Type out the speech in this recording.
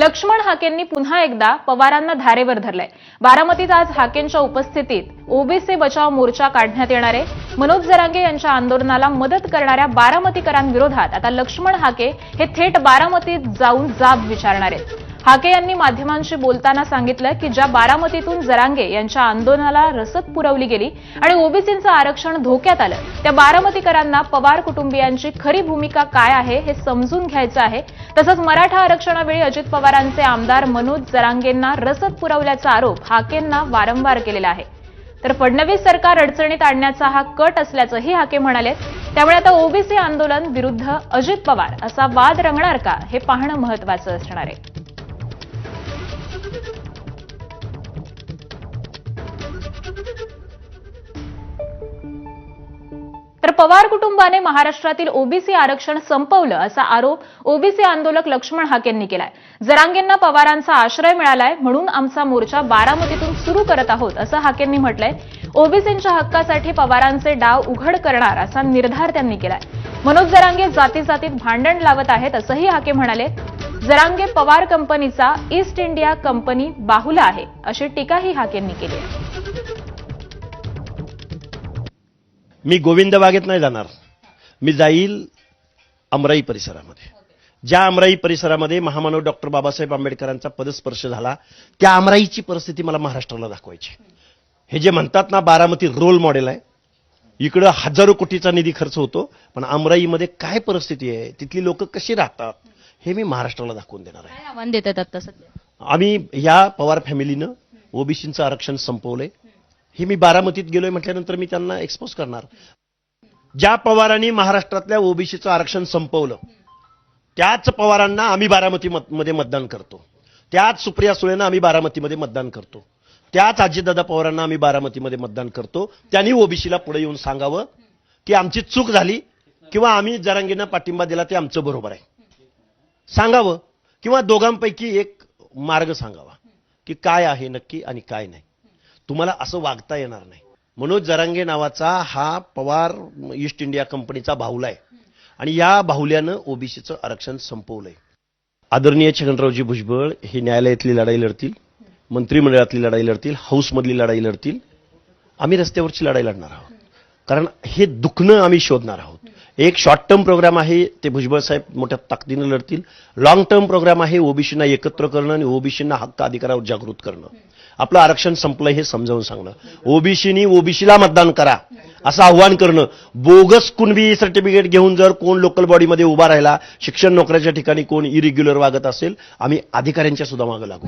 लक्ष्मण हाकेंनी पुन्हा एकदा पवारांना धारेवर धरलंय. बारामतीत आज हाकेंच्या उपस्थितीत ओबीसी बचाव मोर्चा काढण्यात येणार आहे. मनोज जरांगे यांच्या आंदोलनाला मदत करणाऱ्या बारामतीकरांविरोधात आता लक्ष्मण हाके हे थेट बारामतीत जाऊन जाब विचारणार आहेत. हाके यांनी माध्यमांशी बोलताना सांगितलं की ज्या बारामतीतून जरांगे यांच्या आंदोलनाला रसद पुरवली गेली आणि ओबीसींचं आरक्षण धोक्यात आलं त्या बारामतीकरांना पवार कुटुंबियांची खरी भूमिका काय आहे हे समजून घ्यायचं आहे. तसंच मराठा आरक्षणावेळी अजित पवारांचे आमदार मनोज जरांगेंना रसद पुरवल्याचा आरोप हाकेंना वारंवार केलेला आहे. तर फडणवीस सरकार अडचणीत आणण्याचा हा कट असल्याचंही हाके म्हणाले. त्यामुळे आता ओबीसी आंदोलन विरुद्ध अजित पवार असा वाद रंगणार का हे पाहणं महत्वाचं असणार आहे. तर पवार कुटुंबाने महाराष्ट्रातील ओबीसी आरक्षण संपवलं असा आरोप ओबीसी आंदोलक लक्ष्मण हाकेंनी केलाय. जरांगेंना पवारांचा आश्रय मिळालाय म्हणून आमचा मोर्चा बारामतीतून सुरू करत आहोत असं हाकेंनी म्हटलंय. ओबीसींच्या हक्कासाठी पवारांचे डाव उघड करणार असा निर्धार त्यांनी केलाय. मनोज जरांगे जाती जातीत भांडण लावत आहेत असंही हाके म्हणाले. जरांगे पवार कंपनीचा ईस्ट इंडिया कंपनी बाहुला आहे अशी टीकाही हाकेंनी केली आहे. मी गोविंद बागेत नाही जाणार. मी जाईल अमराई परिसरामध्ये. ज्या अमराई परिसरामध्ये महामानव डॉक्टर बाबासाहेब आंबेडकरांचा पदस्पर्श झाला त्या अमराईची परिस्थिती मला महाराष्ट्राला दाखवायची. हे जे म्हणतात ना बारामती रोल मॉडेल आहे. इकडं हजारो कोटीचा निधी खर्च होतो पण अमराईमध्ये काय परिस्थिती आहे तिथली लोक कशी राहतात हे मी महाराष्ट्राला दाखवून देणार आहे. आव्हान देतात आता सध्या? आम्ही या पवार फॅमिलीनं ओबीसीचं आरक्षण संपवलंय. हे मी बारामतीत गेलोय म्हटल्यानंतर मी त्यांना एक्सपोज करणार. ज्या पवारांनी महाराष्ट्रातल्या ओबीसीचं आरक्षण संपवलं त्याच पवारांना आम्ही बारामती मध्ये मतदान करतो. त्याच सुप्रिया सुळेंना आम्ही बारामतीमध्ये मतदान करतो. त्याच अजितदादा पवारांना आम्ही बारामतीमध्ये मतदान करतो. त्यांनी ओबीसीला पुढे येऊन सांगावं की आमची चूक झाली किंवा आम्ही जरांगींना पाठिंबा दिला ते आमचं बरोबर आहे. सांगावं किंवा दोघांपैकी एक मार्ग सांगावा की काय आहे नक्की आणि काय नाही. तुम्हाला असं वागता येणार नाही. मनोज जरांगे नावाचा हा पवार ईस्ट इंडिया कंपनीचा बाहुला आहे. आणि या बाहुल्यानं ओबीसीचं आरक्षण संपवलंय. आदरणीय छगनरावजी भुजबळ हे न्यायालयातली लढाई लढतील मंत्रिमंडळातली लढाई लढतील हाऊसमधली लढाई लढतील. आम्ही रस्त्यावरची लढाई लढणार आहोत. कारण हे दुखणं आम्ही शोधणार आहोत. एक शॉर्ट टर्म प्रोग्राम आहे ते भुजबळ साहेब मोठ्या ताकदीनं लढतील. लॉंग टर्म प्रोग्राम आहे ओबीसींना एकत्र करणं आणि ओबीसींना हक्क अधिकारावर जागृत करणं. आपलं आरक्षण संपलं हे समजावून सांगणं. ओबीसीनी ओबीसीला मतदान करा असं आव्हान करणं. बोगस कुणबी सर्टिफिकेट घेऊन जर कोण लोकल बॉडीमध्ये उभा राहिला शिक्षण नोकऱ्याच्या ठिकाणी कोण इरेग्युलर वागत असेल आम्ही अधिकाऱ्यांच्या सुद्धा मागं लागू.